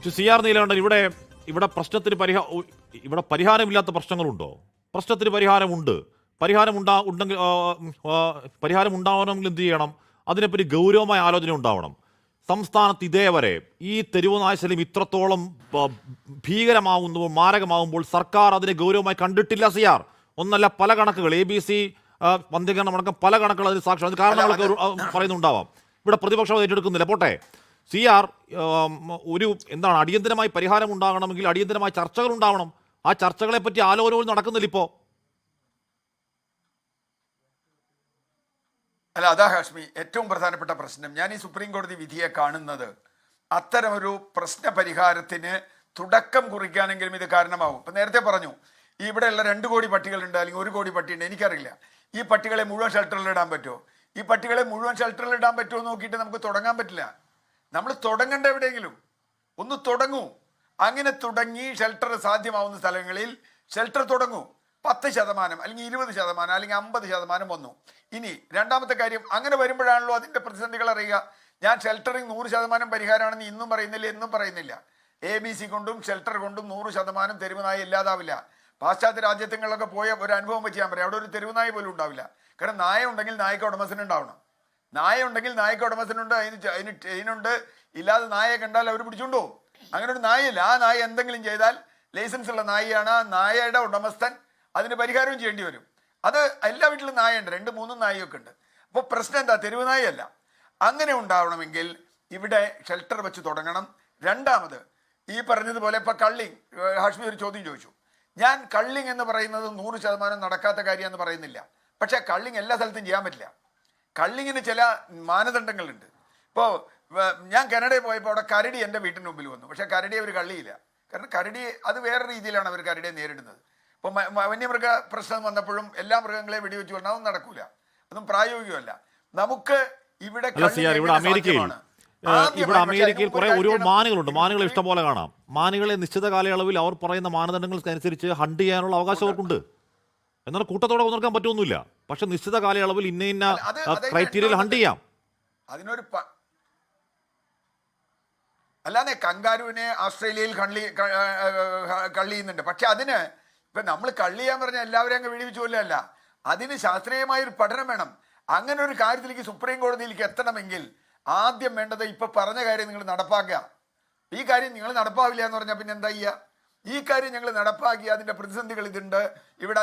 പക്ഷെ C R Neelakantan ഇവിടെ ഇവിടെ പ്രശ്നത്തിന് പരിഹാ ഇവിടെ പരിഹാരമില്ലാത്ത പ്രശ്നങ്ങളുണ്ടോ? പ്രശ്നത്തിന് പരിഹാരമുണ്ട്. പരിഹാരം ഉണ്ടാ ഉണ്ടെങ്കിൽ പരിഹാരം ഉണ്ടാവണമെങ്കിൽ എന്ത് ചെയ്യണം? അതിനെപ്പറ്റി ഗൗരവമായ ആലോചന ഉണ്ടാവണം. സംസ്ഥാനത്ത് ഇതേവരെ ഈ തെരുവ് നാശല്യം ഇത്രത്തോളം ഭീകരമാകുമ്പോൾ മാരകമാകുമ്പോൾ സർക്കാർ അതിനെ ഗൗരവമായി കണ്ടിട്ടില്ല സി ആർ. ഒന്നല്ല പല കണക്കുകൾ. എ ബി സി വന്ധ്യകരണം അടക്കം പല കണക്കുകൾ അതിന് സാക്ഷ്യം അതിന് കാരണങ്ങളൊക്കെ പറയുന്നുണ്ടാവാം. ഇവിടെ പ്രതിപക്ഷം ഏറ്റെടുക്കുന്നില്ല. പോട്ടെ. സി ആർ ഒരു എന്താണ് അടിയന്തരമായി പരിഹാരം ഉണ്ടാകണമെങ്കിൽ അടിയന്തരമായി ചർച്ചകൾ ഉണ്ടാവണം. ആ ചർച്ചകളെ പറ്റി ആലോചനകൾ നടക്കുന്നില്ല ഇപ്പോ. അല്ല അതാ ഹാഷ്മി ഏറ്റവും പ്രധാനപ്പെട്ട പ്രശ്നം. ഞാൻ ഈ സുപ്രീം കോടതി വിധിയെ കാണുന്നത് അത്തരമൊരു പ്രശ്ന പരിഹാരത്തിന് തുടക്കം കുറിക്കാനെങ്കിലും ഇത് കാരണമാകും ഇപ്പം നേരത്തെ പറഞ്ഞു ഇവിടെയുള്ള രണ്ട് കോടി പട്ടികളുണ്ട് അല്ലെങ്കിൽ ഒരു കോടി പട്ടിയുണ്ട് എനിക്കറിയില്ല. ഈ പട്ടികളെ മുഴുവൻ ഷെൽട്ടറിൽ ഇടാൻ പറ്റുമോ? ഈ പട്ടികളെ മുഴുവൻ ഷെൽട്ടറിൽ ഇടാൻ പറ്റുമോ നോക്കിയിട്ട് നമുക്ക് തുടങ്ങാൻ പറ്റില്ല. നമ്മൾ തുടങ്ങേണ്ട എവിടെയെങ്കിലും. ഒന്ന് തുടങ്ങൂ. അങ്ങനെ തുടങ്ങി ഷെൽട്ടർ സാധ്യമാവുന്ന സ്ഥലങ്ങളിൽ ഷെൽട്ടർ തുടങ്ങൂ. പത്ത് ശതമാനം അല്ലെങ്കിൽ ഇരുപത് ശതമാനം അല്ലെങ്കിൽ അമ്പത് ശതമാനം വന്നു. ഇനി രണ്ടാമത്തെ കാര്യം അങ്ങനെ വരുമ്പോഴാണല്ലോ അതിന്റെ പ്രതിസന്ധികൾ അറിയുക. ഞാൻ ഷെൽട്ടറിങ് നൂറ് ശതമാനം പരിഹാരമാണെന്ന് ഇന്നും പറയുന്നില്ല എന്നും പറയുന്നില്ല. എ ബി സി കൊണ്ടും ഷെൽട്ടർ കൊണ്ടും നൂറ് ശതമാനം തെരുവുനായി ഇല്ലാതാവില്ല. പാശ്ചാത്യ രാജ്യങ്ങളിലൊക്കെ പോയ ഒരു അനുഭവം വെച്ച് ഞാൻ പറയാം. അവിടെ ഒരു തെരുവുനായി പോലും ഉണ്ടാവില്ല. കാരണം നായ ഉണ്ടെങ്കിൽ നായക്ക് ഉടമസിനുണ്ടാവണം നായ ഉണ്ടെങ്കിൽ നായക്ക് ഉടമസ്ഥനുണ്ട് അതിന് അതിന് ട്രെയിനുണ്ട് ഇല്ലാതെ നായയെ കണ്ടാൽ അവർ പിടിച്ചുണ്ടോ അങ്ങനെ ഒരു നായയില്ല. ആ നായ എന്തെങ്കിലും ചെയ്താൽ ലൈസൻസ് ഉള്ള നായയാണ്. ആ നായയുടെ ഉടമസ്ഥൻ അതിന് പരിഹാരവും ചെയ്യേണ്ടി വരും. അത് എല്ലാ വീട്ടിലും നായയുണ്ട്. രണ്ട് മൂന്നും നായയൊക്കെ ഉണ്ട്. അപ്പോൾ പ്രശ്നം എന്താ? തെരുവ് നായയല്ല. അങ്ങനെ ഉണ്ടാവണമെങ്കിൽ ഇവിടെ ഷെൽട്ടർ വെച്ച് തുടങ്ങണം. രണ്ടാമത് ഈ പറഞ്ഞതുപോലെ ഇപ്പം കള്ളിങ് ഹാഷ്മി ഒരു ചോദ്യം ചോദിച്ചു. ഞാൻ കള്ളിങ് എന്ന് പറയുന്നത് നൂറ് ശതമാനം നടക്കാത്ത കാര്യമെന്ന് പറയുന്നില്ല. പക്ഷേ കള്ളിങ് എല്ലാ സ്ഥലത്തും ചെയ്യാൻ പറ്റില്ല. കള്ളിങ്ങിന് ചില മാനദണ്ഡങ്ങളുണ്ട്. ഇപ്പോൾ ഞാൻ കാനഡയിൽ പോയപ്പോൾ അവിടെ കരടി എന്റെ വീട്ടിന് മുമ്പിൽ വന്നു. പക്ഷേ കരടി അവർ കള്ളിയില്ല. കാരണം കരടി അത് വേറെ രീതിയിലാണ് അവർ കരടിയെ നേരിടുന്നത്. ഇപ്പോൾ വന്യമൃഗ പ്രശ്നം വന്നപ്പോഴും എല്ലാ മൃഗങ്ങളെയും വെടിവെച്ച് കൊണ്ടാൽ അതൊന്നും നടക്കൂല. അതൊന്നും പ്രായോഗികമല്ല. നമുക്ക് ഇവിടെ ഇവിടെ അമേരിക്കയിൽ? ഇവിടെ അമേരിക്കയിൽ കുറെ ഒരുപാട് മാനുകളുണ്ട്. മാനുകളെ ഇഷ്ടം പോലെ കാണാം. മാനുകളെ നിശ്ചിത കാലയളവിൽ അവർ പറയുന്ന മാനദണ്ഡങ്ങൾക്കനുസരിച്ച് ഹണ്ട് ചെയ്യാനുള്ള അവകാശം അവർക്കുണ്ട്. എന്നാൽ കൂട്ടത്തോടെ കൊന്നിറക്കാൻ പറ്റുമൊന്നുമില്ല പക്ഷെ നിശ്ചിത കാലയളവിൽ ഇന്ന ഇന്ന ക്രൈറ്റീരിയയിൽ ഹണ്ട് ചെയ്യാം. അതിനൊരു അല്ലാതെ കങ്കാരുവിനെ ഓസ്ട്രേലിയയിൽ കള്ളി കള്ളി ചെയ്യുന്നുണ്ട് പക്ഷെ അതിന് ഇപ്പൊ നമ്മൾ കള്ളി ചെയ്യാൻ പറഞ്ഞ എല്ലാവരും അങ്ങ് വെടിവെച്ച് കൊല്ലല്ല അതിന് ശാസ്ത്രീയമായ ഒരു പഠനം വേണം. അങ്ങനെ ഒരു കാര്യത്തിലേക്ക് സുപ്രീം കോടതിയിലേക്ക് എത്തണമെങ്കിൽ ആദ്യം വേണ്ടത് ഇപ്പൊ പറഞ്ഞ കാര്യം നിങ്ങൾ നടപ്പാക്കുക. ഈ കാര്യം നിങ്ങൾ നടപ്പാവില്ല എന്ന് പറഞ്ഞാൽ പിന്നെ എന്താ ചെയ്യുക? ഈ കാര്യം ഞങ്ങൾ നടപ്പാക്കി. അതിന്റെ പ്രതിസന്ധികൾ ഇതുണ്ട്. ഇവിടെ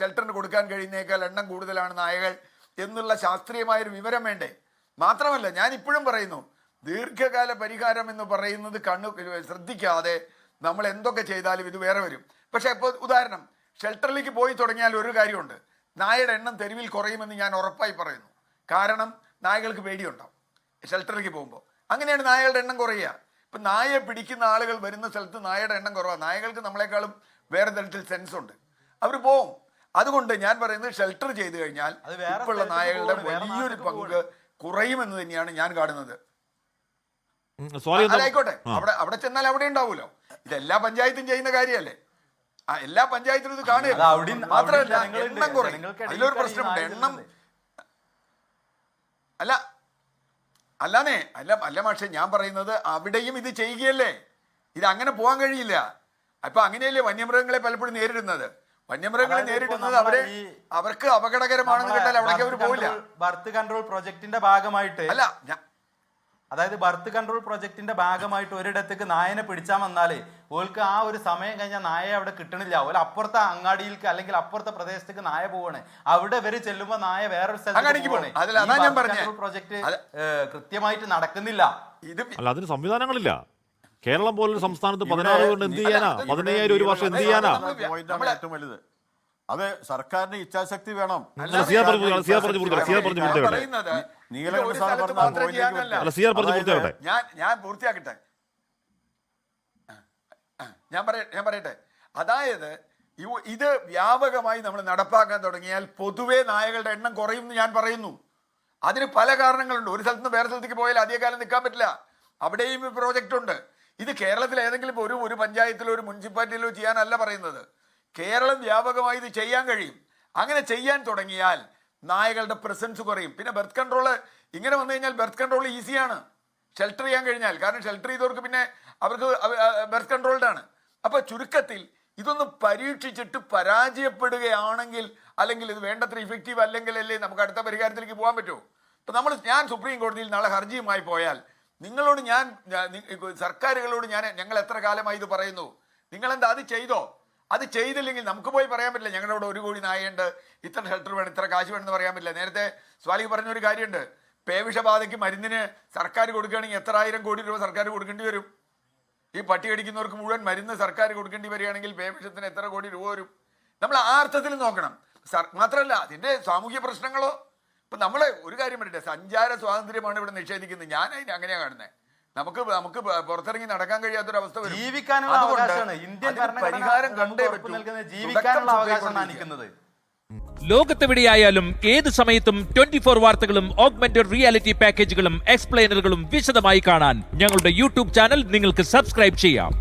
ഷെൽട്ടറിന് കൊടുക്കാൻ കഴിയുന്നേക്കാൾ എണ്ണം കൂടുതലാണ് നായകൾ എന്നുള്ള ശാസ്ത്രീയമായൊരു വിവരം വേണ്ടേ? മാത്രമല്ല ഞാൻ ഇപ്പോഴും പറയുന്നു ദീർഘകാല പരിഹാരം എന്ന് പറയുന്നത് കണ്ണു ശ്രദ്ധിക്കാതെ നമ്മൾ എന്തൊക്കെ ചെയ്താലും ഇത് വേറെ വരും. പക്ഷെ ഇപ്പോൾ ഉദാഹരണം ഷെൽട്ടറിലേക്ക് പോയി തുടങ്ങിയാൽ ഒരു കാര്യമുണ്ട്. നായയുടെ എണ്ണം തെരുവിൽ കുറയുമെന്ന് ഞാൻ ഉറപ്പായി പറയുന്നു. കാരണം നായകൾക്ക് പേടിയുണ്ടാവും ഷെൽട്ടറിലേക്ക് പോകുമ്പോൾ അങ്ങനെയാണ് നായകളുടെ എണ്ണം കുറയുക. ഇപ്പം നായയെ പിടിക്കുന്ന ആളുകൾ വരുന്ന സ്ഥലത്ത് നായയുടെ എണ്ണം കുറവാണ് നായകൾക്ക് നമ്മളെക്കാളും വേറെ തരത്തിൽ സെൻസ് ഉണ്ട്. അവർ പോവും. അതുകൊണ്ട് ഞാൻ പറയുന്നത് ഷെൽട്ടർ ചെയ്തു കഴിഞ്ഞാൽ ഇപ്പോഴുള്ള നായകളുടെ വലിയൊരു പങ്ക് കുറയുമെന്ന് തന്നെയാണ് ഞാൻ കാണുന്നത്. ആയിക്കോട്ടെ. അവിടെ അവിടെ ചെന്നാൽ അവിടെ ഉണ്ടാവുമല്ലോ. ഇതെല്ലാ പഞ്ചായത്തും ചെയ്യുന്ന കാര്യമല്ലേ? ആ എല്ലാ പഞ്ചായത്തിലും ഇത് കാണുക മാത്രമല്ല എണ്ണം കുറയും. അതിലൊരു പ്രശ്നമുണ്ട്. എണ്ണം അല്ല അല്ലാന്നേ അല്ല അല്ല പക്ഷെ ഞാൻ പറയുന്നത് അവിടെയും ഇത് ചെയ്യുകയല്ലേ? ഇത് അങ്ങനെ പോകാൻ കഴിയില്ല. അപ്പൊ അങ്ങനെയല്ലേ വന്യമൃഗങ്ങളെ പലപ്പോഴും നേരിടുന്നത്? വന്യമൃഗങ്ങളെ നേരിടുന്നത് അവരെ അവർക്ക് അപകടകരമാണെന്ന് കേട്ടാൽ അവിടേക്ക് അവർ പോവില്ല. ബർത്ത് കൺട്രോൾ പ്രോജക്റ്റിന്റെ ഭാഗമായിട്ട് അല്ല അതായത് ബർത്ത് കൺട്രോൾ പ്രൊജക്ടിന്റെ ഭാഗമായിട്ട് ഒരിടത്തേക്ക് നായനെ പിടിച്ചാൽ വന്നാലേ ഓൾക്ക് ആ ഒരു സമയം കഴിഞ്ഞാൽ നായ അവിടെ കിട്ടണില്ല. ഓല അപ്പുറത്തെ അങ്ങാടിയിലേക്ക് അല്ലെങ്കിൽ അപ്പുറത്തെ പ്രദേശത്തേക്ക് നായ പോവാണ്. അവിടെ വരെ ചെല്ലുമ്പോൾ നായ വേറൊരു പറഞ്ഞേ. പ്രൊജക്ട് കൃത്യമായിട്ട് നടക്കുന്നില്ല. ഇത് അല്ല അതിന് സംവിധാനങ്ങളില്ല. കേരളം പോലൊരു സംസ്ഥാനത്ത് പതിനാറ് കൊണ്ട് എന്ത് ചെയ്യാനാ? പതിനയ്യായിരം ഒരു വർഷം എന്ത് ചെയ്യാനാ? ഏറ്റവും വലുത്. അത് സർക്കാരിന് ഇച്ഛാശക്തി വേണം. അല്ല, പറഞ്ഞു ഞാൻ കൊടുക്കണം. പറയുന്നത് നീലകണ്ഠ ഇത് ഒരു സ്ഥലത്ത് മാത്രം ചെയ്യാനല്ല. അല്ല സിയാർ പറഞ്ഞു അതായത് പൂർത്തിയാവട്ടെ ഞാൻ ഞാൻ പൂർത്തിയാക്കട്ടെ. ഞാൻ പറയ ഞാൻ പറയട്ടെ. അതായത് ഇത് വ്യാപകമായി നമ്മൾ നടപ്പാക്കാൻ തുടങ്ങിയാൽ പൊതുവേ നായകളുടെ എണ്ണം കുറയും എന്ന് ഞാൻ പറയുന്നു. അതിന് പല കാരണങ്ങളുണ്ട്. ഒരു സ്ഥലത്ത് നിന്ന് വേറെ സ്ഥലത്തേക്ക് പോയാൽ അധികകാലം നിൽക്കാൻ പറ്റില്ല. അവിടെയും ഈ പ്രോജക്റ്റ് ഉണ്ട്. ഇത് കേരളത്തിൽ ഏതെങ്കിലും ഒരു ഒരു പഞ്ചായത്തിലോ ഒരു മുനിസിപ്പാലിറ്റിയിലോ ചെയ്യാനല്ല പറയുന്നത്. കേരളം വ്യാപകമായി ഇത് ചെയ്യാൻ കഴിയും. അങ്ങനെ ചെയ്യാൻ തുടങ്ങിയാൽ നായകളുടെ പ്രസൻസ് കുറയും. പിന്നെ ബർത്ത് കൺട്രോൾ ഇങ്ങനെ വന്നു കഴിഞ്ഞാൽ ബർത്ത് കൺട്രോൾ ഈസിയാണ് ഷെൽട്ടർ ചെയ്യാൻ കഴിഞ്ഞാൽ. കാരണം ഷെൽട്ടർ ചെയ്തവർക്ക് പിന്നെ അവർക്ക് ബർത്ത് കൺട്രോൾഡ് ആണ്. അപ്പോൾ ചുരുക്കത്തിൽ ഇതൊന്ന് പരീക്ഷിച്ചിട്ട് പരാജയപ്പെടുകയാണെങ്കിൽ അല്ലെങ്കിൽ ഇത് വേണ്ടത്ര ഇഫക്റ്റീവ് അല്ലെങ്കിൽ അല്ലേ നമുക്ക് അടുത്ത പരിഹാരത്തിലേക്ക് പോകാൻ പറ്റുമോ ഇപ്പം നമ്മൾ ഞാൻ സുപ്രീം കോടതിയിൽ നാളെ ഹർജിയുമായി പോയാൽ നിങ്ങളോട് ഞാൻ സർക്കാരുകളോട് ഞാൻ ഞങ്ങൾ എത്ര കാലമായി ഇത് പറയുന്നു? നിങ്ങളെന്താ അത് ചെയ്തോ? അത് ചെയ്തില്ലെങ്കിൽ നമുക്ക് പോയി പറയാൻ പറ്റില്ല. ഞങ്ങളുടെ അവിടെ ഒരു കോടി നായുണ്ട് ഇത്ര ഷെൽട്ടർ വേണം ഇത്ര കാശ് വേണമെന്ന് പറയാൻ പറ്റില്ല. നേരത്തെ സ്വാലിക്ക് പറഞ്ഞൊരു കാര്യമുണ്ട്. പേവിഷബാധയ്ക്ക് മരുന്നിന് സർക്കാർ കൊടുക്കുകയാണെങ്കിൽ എത്ര ആയിരം കോടി രൂപ സർക്കാർ കൊടുക്കേണ്ടി വരും? ഈ പട്ടി കടിക്കുന്നവർക്ക് മുഴുവൻ മരുന്ന് സർക്കാർ കൊടുക്കേണ്ടി വരികയാണെങ്കിൽ പേവിഷത്തിന് എത്ര കോടി രൂപ വരും? നമ്മൾ ആ അർത്ഥത്തിൽ നോക്കണം. സർ മാത്രമല്ല അതിന്റെ സാമൂഹ്യ പ്രശ്നങ്ങളോ? ഇപ്പം നമ്മൾ ഒരു കാര്യം പറയട്ടെ സഞ്ചാര സ്വാതന്ത്ര്യമാണ് ഇവിടെ നിഷേധിക്കുന്നത്. ഞാൻ അതിന് അങ്ങനെയാണ് കാണുന്നത് നമുക്ക് നമുക്ക് പുറത്തിറങ്ങി നടക്കാൻ കഴിയാത്തൊരവസ്ഥ വരും. ജീവിക്കാനുള്ള അവകാശമാണ്. ഇന്ത്യൻ പരിഹാരം കണ്ടേ ജീവിക്കാനുള്ള അവകാശമാണ് കോടതിയിൽ. നിൽക്കുന്നത് ലോകത്തെവിടെയായാലും ഏത് സമയത്തും ട്വന്റി ഫോർ വാർത്തകളും ഓഗ്മെന്റഡ് റിയാലിറ്റി പാക്കേജുകളും എക്സ്പ്ലെയിനറുകളും വിശദമായി കാണാൻ ഞങ്ങളുടെ യൂട്യൂബ് ചാനൽ നിങ്ങൾക്ക് സബ്സ്ക്രൈബ് ചെയ്യാം.